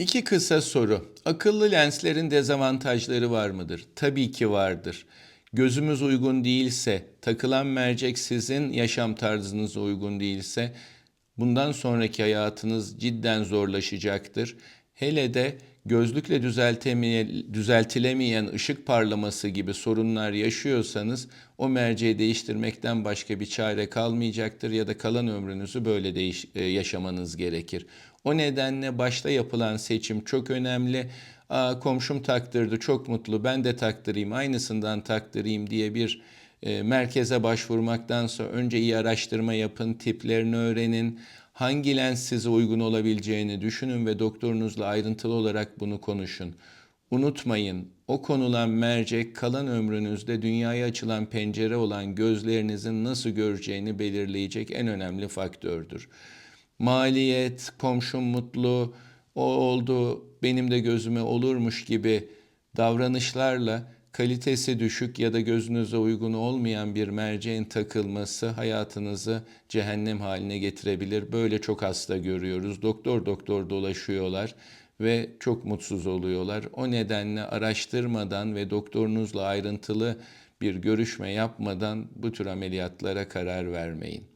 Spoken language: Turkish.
İki kısa soru. Akıllı lenslerin dezavantajları var mıdır? Tabii ki vardır. Gözümüz uygun değilse, takılan mercek sizin yaşam tarzınıza uygun değilse, bundan sonraki hayatınız cidden zorlaşacaktır. Hele de gözlükle düzeltilemeyen ışık parlaması gibi sorunlar yaşıyorsanız o merceği değiştirmekten başka bir çare kalmayacaktır ya da kalan ömrünüzü böyle değiş- e, yaşamanız gerekir. O nedenle başta yapılan seçim çok önemli. Aa, komşum taktırdı çok mutlu ben de taktırayım aynısından taktırayım diye bir e, merkeze başvurmaktansa önce iyi araştırma yapın, tiplerini öğrenin, hangi lens size uygun olabileceğini düşünün ve doktorunuzla ayrıntılı olarak bunu konuşun. Unutmayın, o konulan mercek kalan ömrünüzde dünyaya açılan pencere olan gözlerinizin nasıl göreceğini belirleyecek en önemli faktördür. Maliyet, komşum mutlu, o oldu, benim de gözüme olurmuş gibi davranışlarla kalitesi düşük ya da gözünüze uygun olmayan bir merceğin takılması hayatınızı cehennem haline getirebilir. Böyle çok hasta görüyoruz. Doktor doktor dolaşıyorlar ve çok mutsuz oluyorlar. O nedenle araştırmadan ve doktorunuzla ayrıntılı bir görüşme yapmadan bu tür ameliyatlara karar vermeyin.